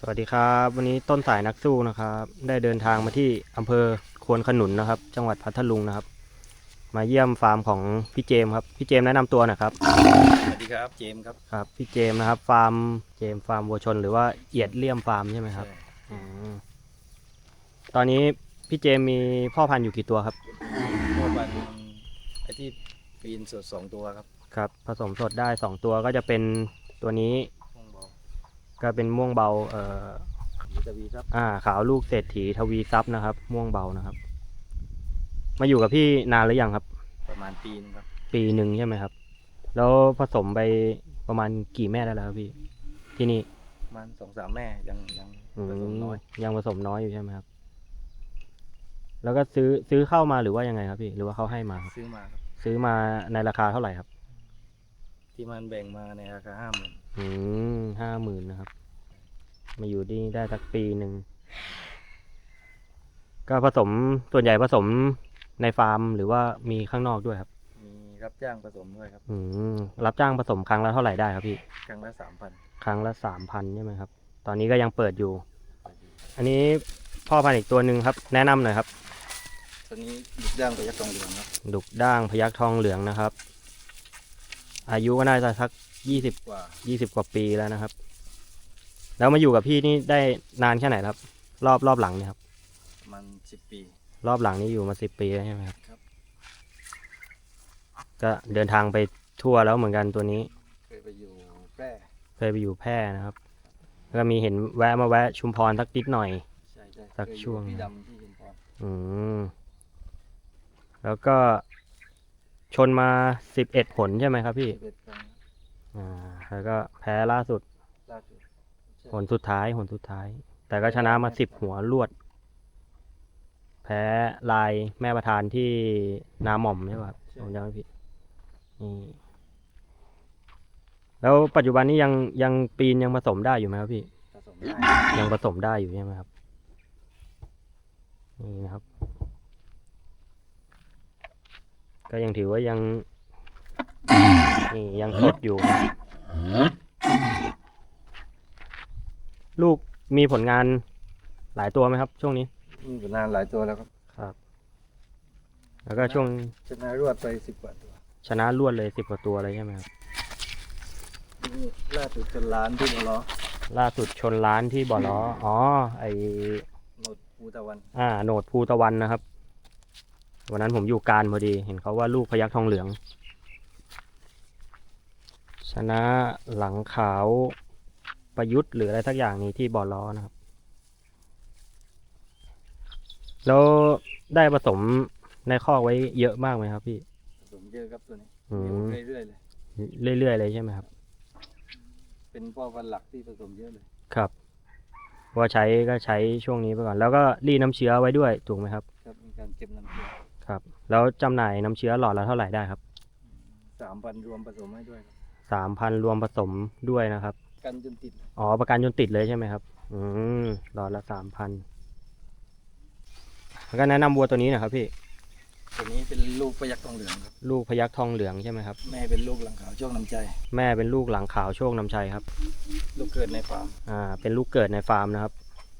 สวัสดีครับ วันนี้ต้นสายนักสู้นะครับ ได้เดินทางมาที่อำเภอควนขนุนนะครับ จังหวัดพัทลุงนะครับ มาเยี่ยมฟาร์มของพี่เจมส์ครับพี่เจมส์แนะนำตัวหน่อยครับสวัสดีครับเจมส์ครับครับ พี่เจมส์นะครับ ฟาร์มเจมส์ฟาร์มวัวชน หรือว่าเอียดเลี่ยมฟาร์มใช่ไหมครับใช่อืมตอนนี้พี่เจมส์มีพ่อพันธุ์อยู่กี่ตัวครับเมื่อวันไอที่ปีนสดสองตัวครับครับ ผสมสดได้สองตัวก็จะเป็นตัวนี้ม่วงเบา ก็เป็นม่วงเบาเอ่อวิตาวีครับอ่า ขาวลูกเศรษฐีทวีทรัพย์นะครับ ม่วงเบานะครับ มาอยู่กับพี่นานหรือยังครับ ประมาณปีนึงครับ ปีหนึ่งใช่ไหมครับ แล้วผสมไปประมาณกี่แม่ได้แล้วครับพี่ ที่นี่ประมาณสองสามแม่ยังยังอืผสมน้อยยังผสมน้อยอยู่ใช่ไหมครับ แล้วก็ซื้อซื้อเข้ามาหรือว่ายังไงครับพี่ หรือว่าเขาให้มาครับซื้อมาครับซื้อมาในราคาเท่าไหร่ครับ ที่มันแบ่งมาในราคาห้าหมื่น อืมห้าหมื่นนะครับ มาอยู่ที่นี่ได้สักปีหนึ่ง ก็ผสมส่วนใหญ่ผสมในฟาร์มหรือว่ามีข้างนอกด้วยครับ มีรับจ้างผสมด้วยครับ อืมรับจ้างผสมครั้งละเท่าไหร่ได้ครับพี่ ครั้งละสามพันครั้งละสามพันใช่ไหมครับ ตอนนี้ก็ยังเปิดอยู่ อันนี้พ่อพันธุ์อีกตัวหนึ่งครับ แนะนำหน่อยครับ ตอนนี้ดุกย่างไปยักษ์ทองเหลืองครับ ดุกด่างพยักทองเหลืองนะครับ อายุก็น่าจะสักยี่สิบกว่ายี่สิบกว่าปีแล้วนะครับ แล้วมาอยู่กับพี่นี่ได้นานแค่ไหนแล้วครับ รอบรอบหลังเนี่ยครับประมันสิบปี รอบหลังนี่อยู่มาสิบปีแล้วใช่ไหมครับ ครับ ก็เดินทางไปทั่วแล้วเหมือนกันตัวนี้ เคยไปอยู่แพร่เคยไปอยู่แพร่นะครับ แล้วก็มีเห็นแวะมาแวะชุมพรสักนิดหน่อย ใช่ใช่สักเคยอยู่ช่วง พี่ดำที่ชุมพรอืม แล้วก็ ชนมาสิบเอ็ดผลใช่ไหมครับพี่สิบเอ็ดครั้งอ่า แล้วก็แพ้ล่าสุดล่าสุดใช่ผลสุดท้ายผลสุดท้าย แต่ก็ชนะมาสิบหัวรวด แพ้ลายแม่ประธานที่นาหม่อมใช่ป่ะครับผมจำไม่ผิดนี่แล้วปัจจุบันนี้ยังยังปีนยังผสมได้อยู่ไหมครับพี่ ผสมได้ยังผสมได้อยู่ใช่ไหมครับ นี่นะครับ ก็ยังถือว่ายังนี่ยังสดอยู่ ลูกมีผลงานหลายตัวไหมครับ ช่วงนี้มีผลงานหลายตัวแล้วครับครับ แล้วก็ช่วงชนะรวดไปสิบกว่าตัวชนะรวดเลยสิบกว่าตัวเลยใช่ไหมครับนี่ล่าสุดจนล้านที่บล้อล่าสุดชนล้านที่บ่อล้ออ๋อ ไอหมดภูตะวัน อ่าโหนดภูตะวันนะครับ วันนั้นผมอยู่การพอดี เห็นเขาว่าลูกพยักทองเหลือง ชนะหลังขาวประยุทธ์หรืออะไรสักอย่างนี้ที่บ่อล้อนะครับ แล้วได้ผสมในคอกไว้เยอะมากไหมครับพี่ผสมเยอะครับตัวนี้อืมเรื่อยๆเลยเรื่อยๆเลยใช่ไหมครับ เป็นพ่อพันธุ์หลักที่ผสมเยอะเลย ครับว่าใช้ก็ใช้ช่วงนี้ไปก่อน แล้วก็รีดน้ำเชื้อไว้ด้วยถูกไหมครับ ครับมีการเก็บน้ำเกลือ ครับ แล้วจำหน่ายน้ำเชื้อหลอดละเท่าไหร่ได้ครับสามพันรวมผสมให้ด้วยครับสามพันรวมผสมด้วยนะครับ กันจนติดอ๋อประกันจนติดเลยใช่ไหมครับ อืมหลอดละสามพันแล้วก็แนะนำวัวตัวนี้หนะครับพี่ ตัวนี้เป็นลูกพยักทองเหลืองครับลูกพยักทองเหลืองใช่ไหมครับ แม่เป็นลูกหลังขาวโชคน้ำใจ แม่เป็นลูกหลังขาวโชคนำชัยครับ ลูกเกิดในฟาร์มอ่า เป็นลูกเกิดในฟาร์มนะครับ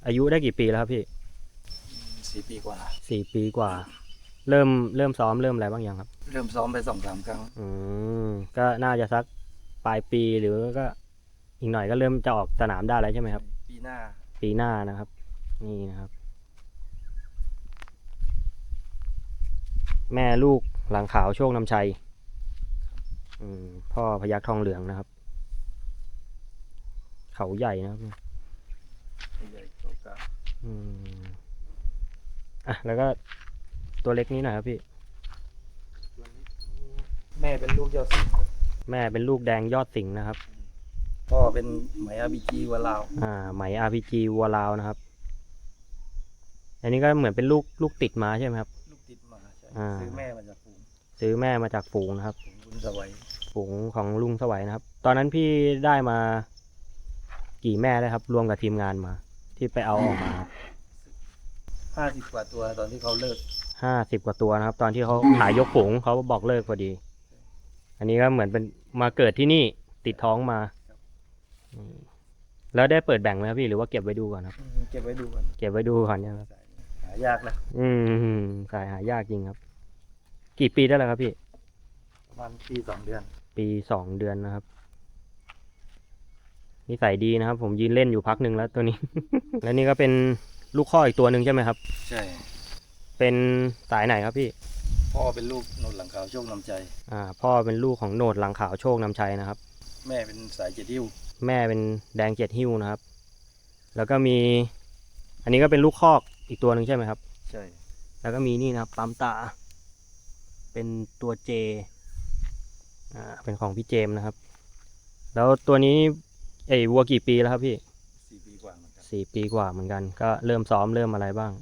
อายุได้กี่ปีแล้วครับพี่ สี่ปีกว่า สี่ปีกว่า เริ่มเริ่มซ้อมเริ่มอะไรบ้างยังครับ เริ่มซ้อมไปสองสามครั้ง อืมก็น่าจะสักปลายปีหรือก็ อีกหน่อยก็เริ่มจะออกสนามได้แล้วใช่ไหมครับ ปีหน้า ปีหน้านะครับ นี่นะครับ แม่ลูกหลังขาวโชคนำชัย อืมพ่อพยักทองเหลืองนะครับ เขาใหญ่นะครับใหญ่โตกาอืมอะแล้วก็ ตัวเล็กนี้หน่อยครับพี่ แม่เป็นลูกยอดสิงห์ครับแม่เป็นลูกแดงยอดสิงห์นะครับ พ่อเป็นไหมอาบีจีวะลาวอ่าไหม RPG วัวลาวนะครับ อันนี้ก็เหมือนเป็นลูกลูกติดมาใช่ไหมครับ ลูกติดมาใช่อ่า ซื้อแม่มาจากฝูงซื้อแม่มาจากฝูงนะครับ ฝูงบุญสวัยฝูงของลุงสวัยนะครับ ตอนนั้นพี่ได้มากี่แม่ได้ครับ รวมกับทีมงานมา ที่ไปเอาออกมาห้าสิบกว่าตัวตอนที่เขาเลิก ห้าสิบกว่าตัวนะครับ ตอนที่เขาขายยกฝูงเขาบอกเลิกพอดี อันนี้ก็เหมือนเป็นมาเกิดที่นี่ติดท้องมาอืมแล้วได้เปิดแบ่งไหมครับพี่หรือว่าเก็บไว้ดูก่อนครับ เก็บไว้ดูก่อนเก็บไว้ดูก่อนใช่ไหมครับหายากนะอืมสายหายากจริงครับ กี่ปีได้แล้วครับพี่ประมาณปีสองเดือน ปีสองเดือนนะครับนิสัยดีนะครับ ผมยืนเล่นอยู่พักหนึ่งแล้วตัวนี้ แล้วนี่ก็เป็นลูกข้ออีกตัวหนึ่งใช่ไหมครับ ใช่ เป็นสายไหนครับพี่ พ่อเป็นลูกโนนหลังขาวโชคนำใจ อ่า พ่อเป็นลูกของโหนดหลังขาวโชคนำชัยนะครับ แม่เป็นสายเจ็ดหิ้วแม่เป็นแดงเจ็ดหิ้วนะครับ แล้วก็มี อันนี้ก็เป็นลูกคอกอีกตัวหนึ่งใช่ไหมครับ ใช่ แล้วก็มีนี่นะครับปั๊มตา เป็นตัวเจอ่าเป็นของพี่เจมส์นะครับ แล้วตัวนี้ไอ้วัวกี่ปีแล้วครับพี่สี่ปีกว่าเหมือนกันสี่ปีกว่าเหมือนกัน ก็เริ่มซ้อมเริ่มอะไรบ้าง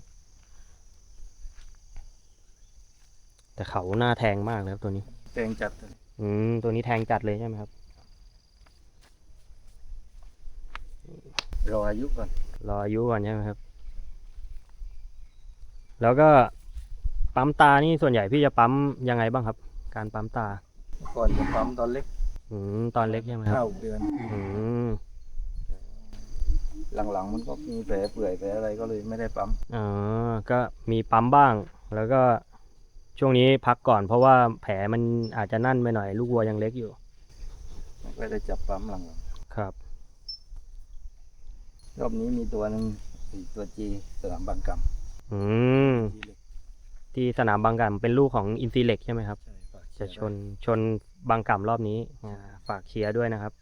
แต่เขาหน้าแทงมากเลยครับตัวนี้แตงจัดเลยอืมตัวนี้แทงจัดเลยใช่ไหมครับ รออายุก่อน รออายุก่อนใช่ไหมครับ แล้วก็ปั๊มตานี่ส่วนใหญ่พี่จะปั๊มยังไงบ้างครับ การปั๊มตา ก่อนจะปั๊มตอนเล็กอืมตอนเล็กใช่ไหมครับเก้าเดือน อืมหลังๆมันก็มีแผลเปื่อยแผลอะไรก็เลยไม่ได้ปั๊ม อ๋อก็มีปั๊มบ้าง แล้วก็ ช่วงนี้พักก่อนเพราะว่าแผลมันอาจจะนั่นไปหน่อย ลูกวัวยังเล็กอยู่ไม่ได้จับปั๊มหลังครับๆรอบนี้มีตัวหนึ่งสี่ตัวจีสนามบางกำอืมจีเล็กที่สนามบางกำเป็นลูกของอินซีเล็กใช่ไหมครับใช่ฝากเชีจะยร์ชนชนบางกำรอบนี้อ่าฝากเชียร์ด้วยนะครับ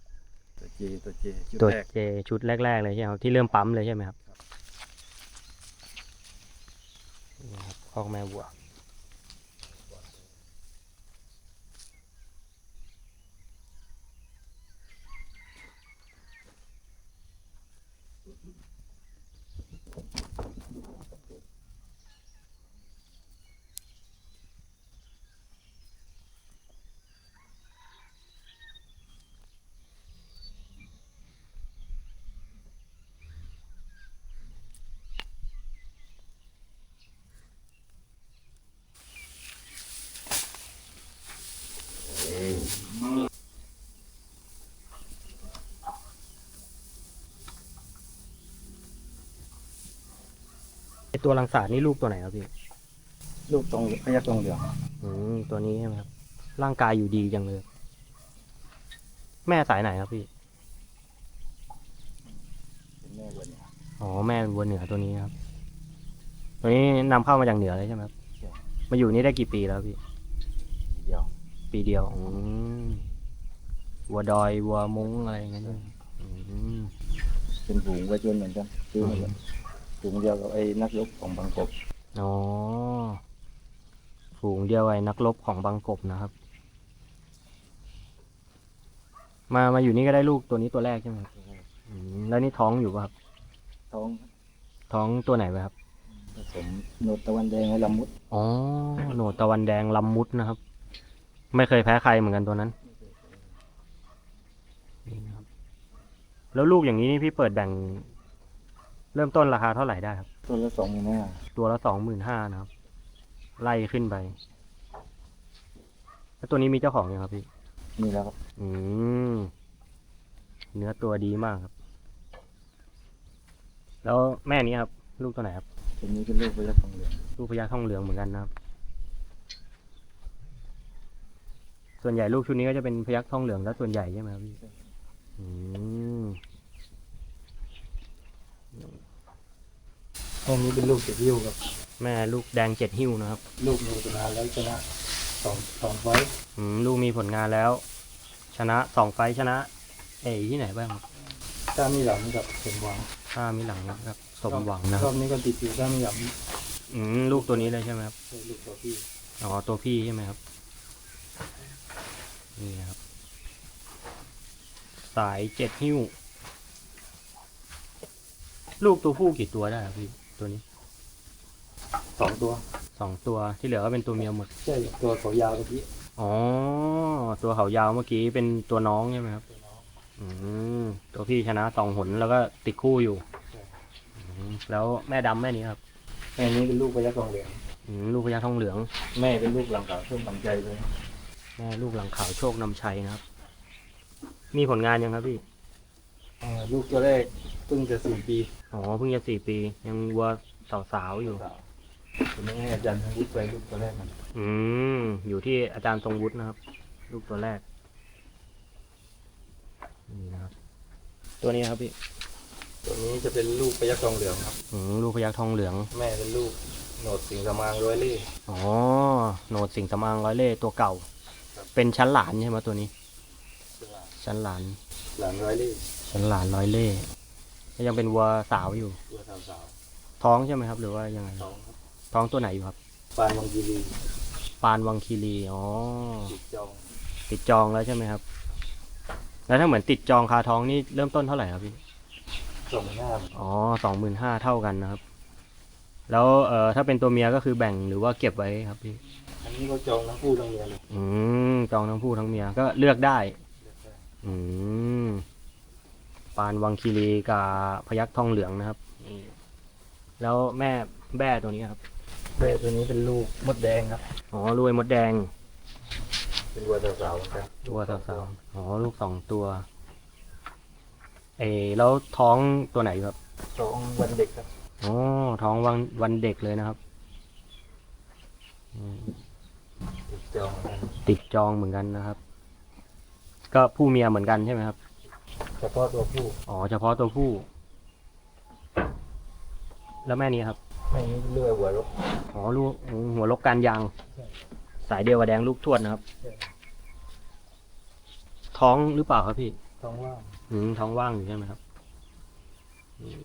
ตัวจีตัวจีชุดตัวแรกเจชุดแรก ๆ เลยใช่ไหมครับที่เริ่มปั๊มเลยใช่ไหมครับครับนี่ครับคอกแม่วัว ไอตัวลังสาดนี่ลูกตัวไหนครับพี่ลูกตรงพยักตรงเหลืองอืมตัวนี้ใช่ไหมครับ ร่างกายอยู่ดีจังเลย แม่สายไหนครับพี่ เป็นแม่วันนี้อ๋อแม่เป็นวัวเหนือตัวนี้ครับ ตัวนี้นำเข้ามาจากเหนือเลยใช่ไหมครับ มาอยู่นี่ได้กี่ปีแล้วพี่เดียวปีเดียวอืมวัวดอยวัวมุ้งอะไรอย่างเงี้ยใช่ไหมอืมเป็นฝูงวัวชนเหมือนกันซื้อมาจาก ฝูงเดียวกับไอ้นักรบของบางกบอ๋อฝูงเดียวไอ้นักรบของบางกบนะครับ มามาอยู่นี่ก็ได้ลูกตัวนี้ตัวแรกใช่ไหมครับอืมแล้วนี่ท้องอยู่ป่ะครับ ท้องท้องตัวไหนไปครับ ผสมโนดตะวันแดงไอ้ลำมุดอ๋อ โหนดตะวันแดงลำมุดนะครับ ไม่เคยแพ้ใครเหมือนกันตัวนั้นนี่นะครับแล้วลูกอย่างนี้นี่พี่เปิดแบ่ง เริ่มต้นราคาเท่าไหร่ได้ครับ ตัวละสองหมื่นห้าตัวละสองหมื่นห้านะครับ ไล่ขึ้นไป แล้วตัวนี้มีเจ้าของยังครับพี่ มีแล้วครับอืม เนื้อตัวดีมากครับ แล้วแม่นี้ครับ ลูกตัวไหนครับ ตัวนี้เป็นลูกพยักทองเหลืองลูกพญาทองเหลืองเหมือนกันนะครับ ส่วนใหญ่ลูกชุดนี้ก็จะเป็นพยักทองเหลืองแล้วส่วนใหญ่ใช่ไหมครับพี่ อืม ห้องนี้เป็นลูกเจ็ดยิ้วครับ แม่ลูกแดงเจ็ดหิ้วนะครับลูกมีตุลาแล้วชนะสองสองไฟต์อืมลูกมีผลงานแล้ว ชนะสองไฟท์ชนะ เอยที่ไหนบ้างครับถ้ามีหลังกับสมหวังถ้ามีหลังนะครับ สมหวังนะครรัอบบนี้ก็ติดอยู่ถ้ามีหลังอืมลูกตัวนี้เลยใช่ไหมครับใช่ลูกตัวพี่อ๋อตัวพี่ใช่ไหมครับ นี่นะครับ สายเจ็ดหิ้ว ลูกตัวผู้กี่ตัวได้ครับพี่ ตัวนี้สองตัวสองตัวที่เหลือก็เป็นตัวเมียหมด ใช่ตัวเขายาวกว่าพี่อ๋อ ตัวเขายาวเมื่อกี้เป็นตัวน้องใช่ไหมครับอืมตัวพี่ชนะสองหนแล้วก็ติดคู่อยู่อืมแล้วแม่ดำแม่นี้ครับแม่นี้เป็นลูกพยักทองเหลืองอืมลูกพญาทองเหลือง แม่เป็นลูกหลังขาวช่วงตั้งใจเลยแม่ลูกหลังขาวโชคนำชัยนะครับ มีผลงานยังครับพี่ อ่าลูกตัวแรก เพิ่งจะสี่ปีอ๋อเพิ่งจะสี่ปี ยังวัวสาวๆอยู่ ผมไม่ให้อาจารย์ทางวุฒิไปลูกตัวแรกมันอืมอยู่ที่อาจารย์ทรงวุฒินะครับ ลูกตัวแรกนี่นะครับ ตัวนี้ครับพี่ตัวนี้จะเป็นลูกพยักทองเหลืองครับ อืมลูกพยักทองเหลือง แม่เป็นลูกโหนดสิงห์สมางร้อยเล่อ๋อโหนดสิงห์สมางร้อยเล่ห์ตัวเก่าเป็นชั้นหลานใช่ไหมตัวนี้ ชั้นหลานหลานร้อยเล่ชั้นหลานร้อยเล่ห์แล้ว ยังเป็นวัวสาวอยู่ ตัวสาวสาวท้องใช่ไหมครับ หรือว่ายังไงสองครับท้องตัวไหนอยู่ครับ ปานวังกีรีปานวังคีรีอ๋อติดจองติดจองแล้วใช่ไหมครับ แล้วถ้าเหมือนติดจองคาท้องนี่เริ่มต้นเท่าไหร่ครับพี่ส่งหน้าอ๋อสองหมื่นห้าเท่ากันนะครับ แล้วเอ่อถ้าเป็นตัวเมียก็คือแบ่งหรือว่าเก็บไว้ครับพี่ อันนี้ก็จองทั้งคู่ทั้งเมียเลยอืมจองทั้งผู้ทั้งเมียก็เลือกได้ อืม ปานวังคีรีกับพยักทองเหลืองนะครับนี่แล้วแม่แบ่ตัวนี้ครับแม่ตัวนี้เป็นลูกมดแดงครับ อ๋อรวยมดแดง เป็นวัวสาวๆเหมือนกันตัวสาวๆอ๋อลูกสองตัว เออแล้วท้องตัวไหนอยู่ครับสองวันเด็กครับ อ๋อ ท้องวันวันเด็กเลยนะครับอืมติดจองเหมือนกันติดจองเหมือนกันนะครับ ก็ผู้เมียเหมือนกันใช่ไหมครับ เฉพาะตัวผู้อ๋อเฉพาะตัวผู้ แล้วแม่นี้ครับแม่นี้เลื่อยหัวรกอ๋อลูกหัวลกการยางใช่สายเดียวกับแดงลูกทวดนะครับใช่ท้องหรือเปล่าครับพี่ ท้องว่างอืมท้องว่างอยู่ใช่ไหมครับอืม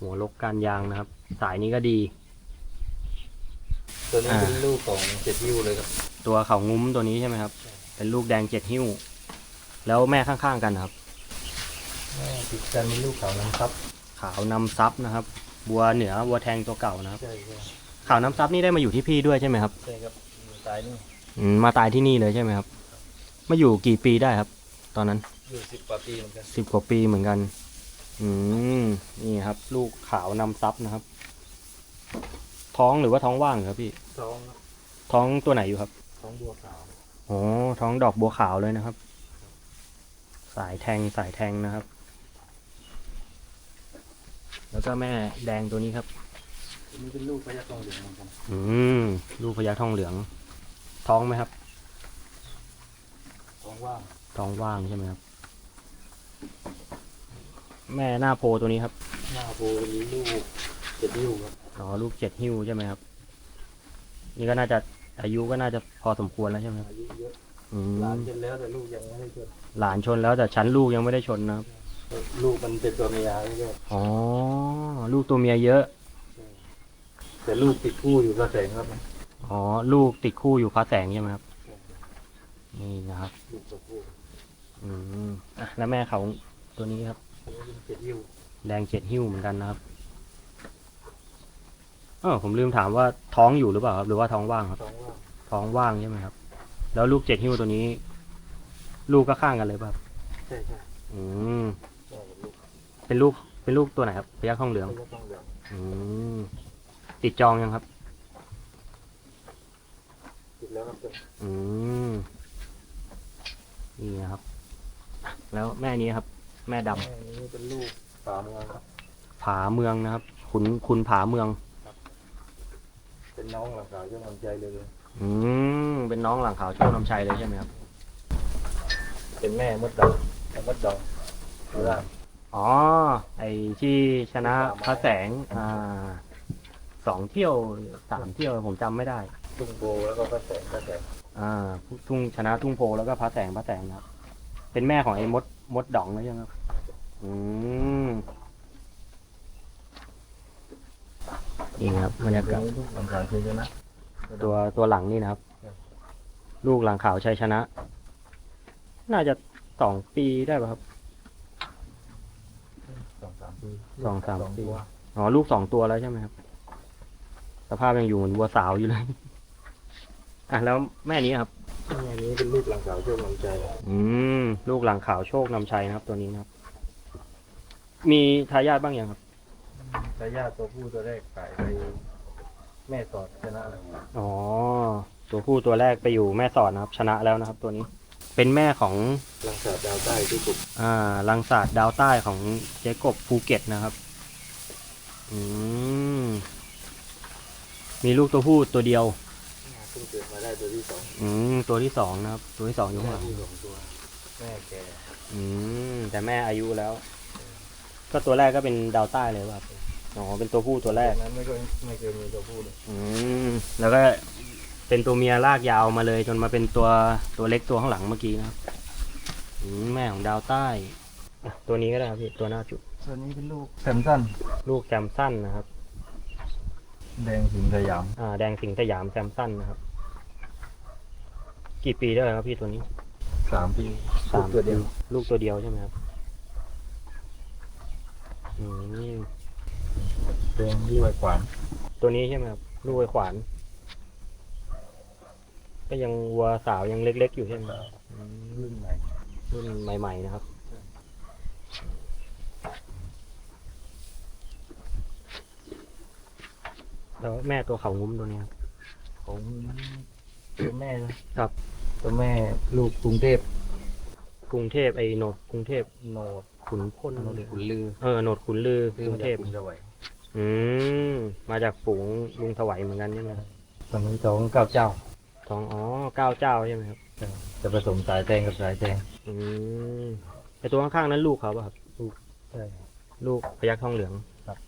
หัวลกการยางนะครับ สายนี้ก็ดี ตัวนี้อ่าเป็นลูกของเจ็ดยิ้วเลยครับ ตัวเขางุ้มตัวนี้ใช่ไหมครับ เป็นลูกแดงเจ็ดหิ้ว แล้วแม่ข้างๆกันนะครับแม่ ติดกันเป็นลูกขาวน้ำซับขาวนำซับนะครับ บัวเหนือบัวแทงตัวเก่านะครับใช่ใช่ขาวน้ำซับนี่ได้มาอยู่ที่พี่ด้วยใช่ไหมครับใช่ครับอยู่ตายนี่อืมมาตายที่นี่เลยใช่ไหมครับ มาอยู่กี่ปีได้ครับ ตอนนั้นอยู่สิบกว่าปีเหมือนกันสิบกว่าปีเหมือนกัน อืมนี่ครับ ลูกขาวนำซับนะครับ ท้องหรือว่าท้องว่างครับพี่ ท้องครับท้องตัวไหนอยู่ครับท้องบัวขาวอ๋อท้องดอกบัวขาวเลยนะครับ สายแทงสายแทงนะครับ แล้วก็แม่แดงตัวนี้ครับอันนี้เป็นลูกพยัคฆ์ทองเหลืองเหมือนกันอืมลูกพญาทองเหลือง ท้องไหมครับท้องว่างท้องว่างใช่ไหมครับ แม่หน้าโพตัวนี้ครับหน้าโบมีลูกเจ็ดยิ้วครับอ๋อลูกเจ็ดหิ้วใช่ไหมครับ นี่ก็น่าจะอายุก็น่าจะพอสมควรแล้วใช่ไหมครับอายุเยอะอืมหลานจนแล้วแต่ลูกยังไม่ได้จน หลานชนแล้วแต่ชั้นลูกยังไม่ได้ชนนะครับ ลูกมันเป็นตัวเมียไม่ใช่อ๋อ ลูกตัวเมียเยอะ แต่ลูกติดคู่อยู่ก็แสงครับอ๋อ ลูกติดคู่อยู่พระแสงใช่ไหมครับ นี่นะครับ ลูกตัวผู้อืมอะแล้วแม่เขาตัวนี้ครับ อันนี้เป็นเจ็ดยิ้วแดงเจ็ดหิ้วเหมือนกันนะครับเออผมลืมถามว่าท้องอยู่หรือเปล่าครับ หรือว่าท้องว่างครับท้องว่างท้องว่างใช่ไหมครับ แล้วลูกเจ็ดหิ้วตัวนี้ ลูกก็ข้างกันเลยป่ะครับ ใช่ใช่อืมแม่กับลูก เป็นลูกเป็นลูกตัวไหนครับพยัคฆ์ทองเหลืองพยัคฆ์ทองเหลืองอืมติดจองยังครับ ติดแล้วครับอืมนี่นะครับ แล้วแม่นี้ครับ แม่ดำแม่นี้เป็นลูกฝาเมืองครับ ผาเมืองนะครับ ขุนคุณผาเมือง เป็นน้องหลังสาวเจ้ามันใจเลย อืมเป็นน้องหลังขาวโชคนำชัยเลยใช่ไหมครับ เป็นแม่มดดำแม่มดดองเวลา อ๋อ ไอที่ชนะพระแสง อ่าสองเที่ยวสามเที่ยวผมจำไม่ได้ ตุ้งโบแล้วก็กระแสงกระแสงอ่าทุ่งชนะทุ่งโพแล้วก็พระแสงพระแสงนะครับ เป็นแม่ของไอ้มดมดดองเลยใช่ไหมครับอืมนี่ครับบรรยากาศลูกหลังสาวคือชนะตัวตัวหลังนี่นะครับครับ ลูกหลังขาวชัยชนะ น่าจะสองปีได้ป่ะครับ สองสามปีสองสามปีตัวอ๋อลูกสองตัวแล้วใช่ไหมครับ สภาพยังอยู่เหมือนวัวสาวอยู่เลย อะแล้วแม่นี้ครับแม่นี้เป็นลูกหลังสาวเจ้ามันใจอืมลูกหลังขาวโชคนำชัยนะครับ ตัวนี้นะครับ มีทายาทบ้างยังครับ ทายาทตัวผู้ตัวแรกขายไปแม่สอดชนะแล้วอ๋อ ตัวผู้ตัวแรกไปอยู่แม่สอดนะครับ ชนะแล้วนะครับ ตัวนี้ เป็นแม่ของลังสาดดาวใต้ที่สุดอ่าลังศาสตร์ดาวใต้ของเจ๊กบภูเก็ตนะครับอืมมีลูกตัวผู้ตัวเดียวเพิ่งเกิดมาได้ตัวที่สองอืมตัวที่สองนะครับ ตัวที่สองอยู่ข้างหแม่ลัง ที่สองตัว แม่แกอืมแต่แม่อายุแล้ว ก็ตัวแรกก็เป็นดาวใต้เลยป่ะครับอ๋อเป็นตัวผู้ตัวแรก นั้นไม่เคยไม่เคยมีตัวผู้เลย อืมแล้วก็ เป็นตัวเมียลากยาวมาเลย จนมาเป็นตัวตัวเล็กตัวข้างหลังเมื่อกี้นะครับอืมแม่ของดาวใต้อะตัวนี้ก็ได้ครับพี่ตัวหน้าจุดตัวนี้เป็นลูกแซมสันลูกแซมสั้นนะครับ แดงสิงสยามอ่า แดงสิงห์สยามแซมสั้นนะครับ กี่ปีได้แล้วครับพี่ตัวนี้สามปีสามตัวเดียวปีลูกตัวเดียวใช่ไหมครับอืมแดงที่ไว้ขวาน ตัวนี้ใช่ไหมครับลูกไอ้ขวาน ก็ยังวัวสาวยังเล็ก ๆ อยู่ใช่ไหมครับอืมรุ่นใหม่รุ่นใหม่ ๆ นะครับ แล้วแม่ตัวเขางุ้มตัวนี้ครับ ของตัวแม่นะครับ ตัวแม่ลูกกรุงเทพกรุงเทพไอ้โหนดกรุงเทพโนดขุนพลโนดขุนลือเออโหนดขุนลือกรุงเทพ กรุงสวัยอืม มาจากฝูงลุงถวายเหมือนกันใช่ไหมครับตอนนี้สองเก้าเจ้า ทองอ๋อเก้าเจ้าใช่ไหมครับ จะผสมสายแดงกับสายแดงอืมไอตัวข้างๆนั้นลูกเขาป่ะครับ ใช่ ลูกพยักทองเหลืองครับ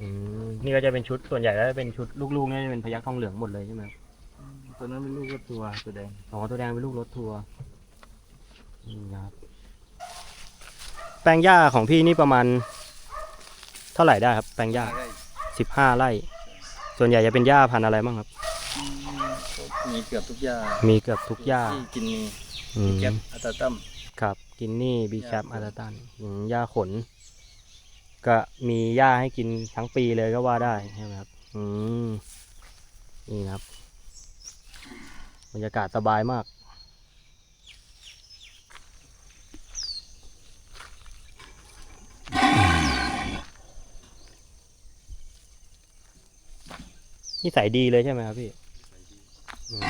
อืมนี่ก็จะเป็นชุดส่วนใหญ่แล้วจะเป็นชุดลูกๆนี่จะเป็นพยักทองเหลืองหมดเลยใช่ไหมครับตัวนั้นเป็นลูกก็ตัวตัวแดงอ๋อตัวแดงเป็นลูกรถทัวร์นี่นะครับแปลงหญ้าของพี่นี่ประมาณ เท่าไหร่ได้ครับ แปลงหญ้าสิบห้าไร่ ส่วนใหญ่จะเป็นหญ้าพันธุ์อะไรบ้างครับ มีเกือบทุกอย่างมีเกือบทุกหญ้าที่กินมีอืมแก๊ปอัตตัม ครับ กินนี่บีแคปหญ้าขนอาราตันอืมหญ้าขน ก็มีหญ้าให้กินทั้งปีเลยก็ว่าได้ใช่ไหมครับ อืมนี่นะครับบรรยากาศสบายมากนิสัยดีเลยใช่ไหมครับพี่ อืม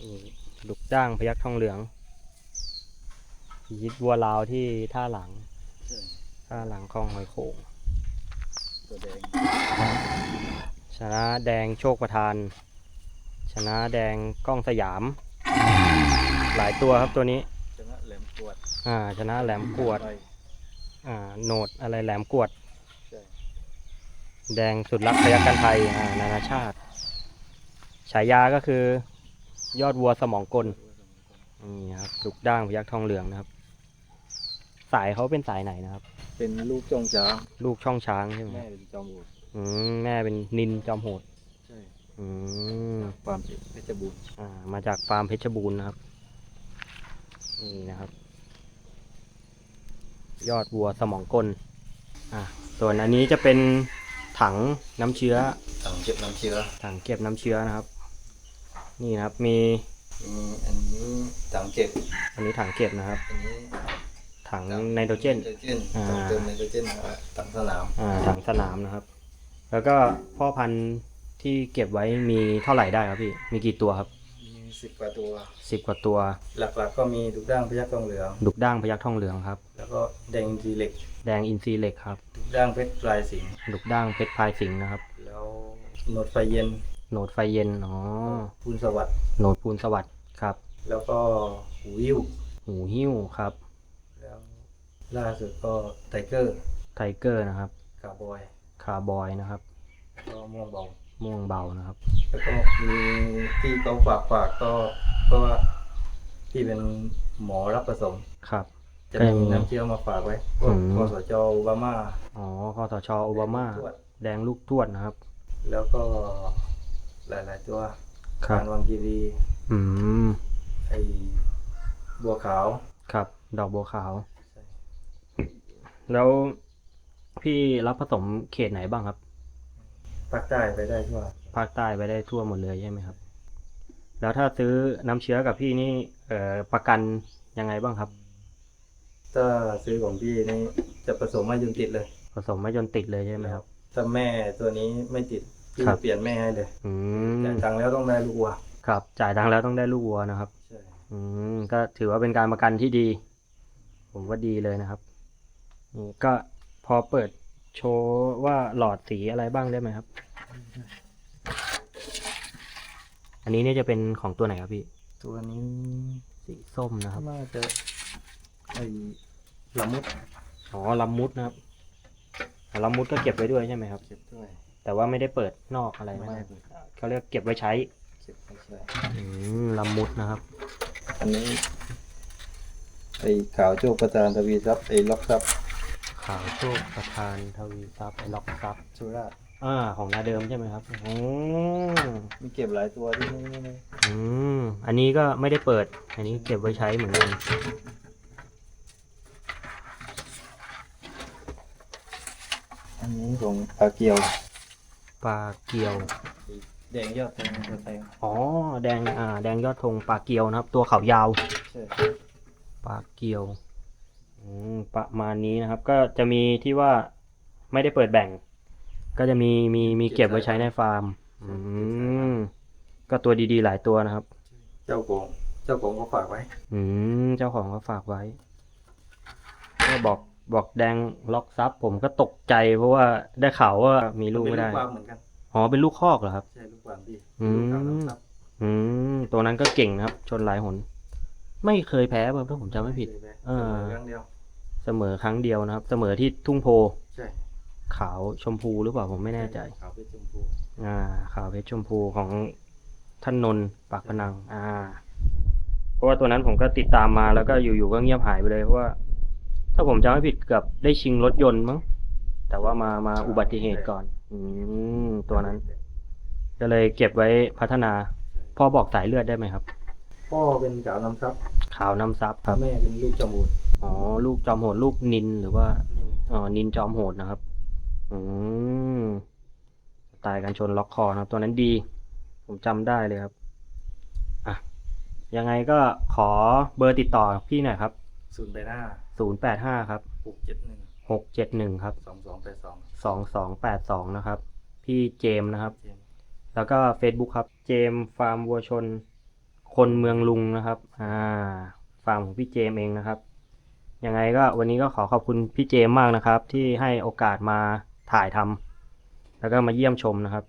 นี่ดุกจ้างพยักทองเหลืองยิดวัวลาวที่ท่าหลัง ท่าหลังคลองหอยโขงตัวแดงชนะแดงโชคประทาน ชนะแดงกล้องสยาม หลายตัวครับตัวนี้ ชนะแหลมปวด อ่า ชนะแหลมกวดไปอ่า โหนดอะไรแหลมกวดใช่ แดงสุดรักพยักกันไทยอ่านานาชาติ ฉายาก็คือยอดวัวสมองกลนี่ครับดุกด่างพยักทองเหลืองนะครับ สายเขาเป็นสายไหนนะครับ เป็นลูกจงจ้างลูกช่องช้างใช่ไหมแม่เป็นจอมบุตรอืมแม่เป็นนินจอมโหดใช่อืมความเพชรบูรณ์อ่า มาจากฟาร์มเพชรบูรณ์นะครับ นี่นะครับ ยอดวัวสมองกลอ่าส่วนอันนี้จะเป็น ถังน้ำเชื้อ ถังเก็บน้ำเชื้อถังเก็บน้ำเชื้อนะครับ นี่นะครับมีมีอันนี้ถังเก็บ อันนี้ถังเก็บนะครับ อันนี้ถังไนโตรเจน ไนโตรเจนอ่า ถังเติมไนโตรเจนนะครับถังสนามอ่าถังสนามนะครับ แล้วก็พ่อพันธุ์ที่เก็บไว้มีเท่าไหร่ได้ครับพี่ มีกี่ตัวครับมี สิบกว่าตัว สิบกว่าตัว หลักๆก็มีดุกด่างพยัคฆ์ทองเหลืองดุกด่างพยักทองเหลืองครับ แล้วก็แดงจีเหล็ก แดงอินทรีเหล็กครับดุกด่างเพชรปลายสิงห์ดุกด่างเพชรพลายสิงห์นะครับ แล้วโหนดไฟเย็นโหนดไฟเย็น อ๋อ พูนสวัสดิ์โหนดปูนสวัสดิ์ครับ แล้วก็หูยิ้วหูหิ้วครับ แล้วล่าสุดก็ไทเกอร์ไทเกอร์นะครับคาร์บอยคาร์บอยนะครับ ก็ม่วงเบา ม่วงเบานะครับแล้วก็มีที่เขาฝากฝากก็ก็ว่าที่เป็นหมอรับผสมครับ จะเอิ่มีมน้ำเชื้อมาฝากไว้พวกอืมคอสชโอบามาอ๋อคอสชโอบามาทวดแดงลูกทวดนะครับ แล้วก็หลาย ๆ ตัวครับการวังกีรีอืมไอ้บัวขาวครับ ดอกบัวขาว แล้วพี่รับผสมเขตไหนบ้างครับ ภาคใต้ไปได้ทั่วภาคใต้ไปได้ทั่วหมดเลยใช่ไหมครับ แล้วถ้าซื้อน้ำเชื้อกับพี่นี่เอ่อประกันยังไงบ้างครับ ถ้าซื้อของพี่นี่จะผสมไม่จนติดเลยผสมไม่จนติดเลยใช่ไหมครับ ถ้าแม่ตัวนี้ไม่ติดพี่ครับ เปลี่ยนแม่ให้เลยอืมจ่ายตังค์แล้วต้องได้ลูกวัวครับ จ่ายตังค์แล้วต้องได้ลูกวัวนะครับ ใช่อืมก็ถือว่าเป็นการประกันที่ดี ผมว่าดีเลยนะครับนี่ก็พอเปิด โชว์ว่าหลอดสีอะไรบ้างได้ไหมครับ อันนี้เนี่ยจะเป็นของตัวไหนครับพี่ ตัวนี้สีส้มนะครับ น่าจะไอ้ละมุด อ๋อลำมุดนะครับอ๋อลำมุดก็เก็บไว้ด้วยใช่ไหมครับ เก็บด้วย แต่ว่าไม่ได้เปิดนอกอะไรไม่มาได้กเปิดเขาเรียกเก็บไว้ใช้ เก็บไม่ใช่อืมลำมุดนะครับ อันนี้ไอ้ขาวโชคประธานทวีทรัพย์ไอ้ล็อกทรัพย์ ขาวโชคประธานทวีทรัพย์ไอ้ล็อกทรัพย์สุราษฎร์อ่าของนาเดิมใช่ไหมครับอืมมีเก็บหลายตัวที่นี่นี่อืมอันนี้ก็ไม่ได้เปิด อันนี้เก็บไว้ใช้เหมือนกันอันนี้ของปลาเกียวปลาเกียวแดงยอดแทงตัวแทงอ๋อแดงอ่าแดงยอดธงปลาเกียวนะครับ ตัวเขายาว ใช่ ปลาเกียวอืม ประมาณนี้นะครับ ก็จะมีที่ว่าไม่ได้เปิดแบ่ง ก็จะมีมีมีเก็บไว้ใช้ในฟาร์ม อืมก็ตัวดีๆ หลายตัวนะครับ เจ้าของเจ้าของก็ฝากไว้ อืมเจ้าของก็ฝากไว้ก็บอกบอกแดงล็อกซับผมก็ตกใจเพราะว่าได้ข่าวว่ามีลูกเป็นไม่ลูได้กความเหมือนกันอ๋อเป็นลูกคอกเหรอครับใช่ลูกความพี่อืมลูกขาวน้ำซับอืมตัวนั้นก็เก่งนะครับ ชนหลายหน ไม่เคยแพ้ป่ะถ้าผมจำไม่ผิด เออเรื่องเดียว เสมอครั้งเดียวนะครับ เสมอที่ทุ่งโพใช่ขาวชมพูหรือเปล่าผมไม่แน่ใจ ขาวเป็นชมพูอ่า ขาวเพชรชมพูของท่านนนท์ปากพนัง อ่า เพราะว่าตัวนั้นผมก็ติดตามมาแล้วก็อยู่ๆก็เงียบหายไปเลยเพราะว่า ถ้าผมจำไม่ผิดเกือบได้ชิงรถยนต์มั้งแต่ว่ามามาอุบัติเหตุก่อน อืมตัวนั้น ก็เลยเก็บไว้พัฒนา พ่อบอกสายเลือดได้ไหมครับ พ่อเป็นขาวน้ำซับขาวนำซับครับ แม่เป็นลูกจมูก อ๋อ ลูกจอมโหดลูกนินหรือว่า อ๋อ นินจอมโหดนะครับ อืมสไตล์การชนล็อกคอนะครับ ตัวนั้นดี ผมจำได้เลยครับ อะ ยังไงก็ขอเบอร์ติดต่อพี่หน่อยครับ ศูนย์ไปหน้าศูนย์แปดห้าครับ หกเจ็ดหนึ่งหกเจ็ดหนึ่งครับ สองสองแปดสองสองสองแปดสองนะครับ พี่เจมส์นะครับ แล้วก็ Facebook ครับ เจมส์ฟาร์มวัวชน คนเมืองลุงนะครับ อ่า ฟาร์มของพี่เจมส์เองนะครับ ยังไงก็วันนี้ก็ขอขอบคุณพี่เจมมากนะครับ ที่ให้โอกาสมาถ่ายทำแล้วก็มาเยี่ยมชมนะครับ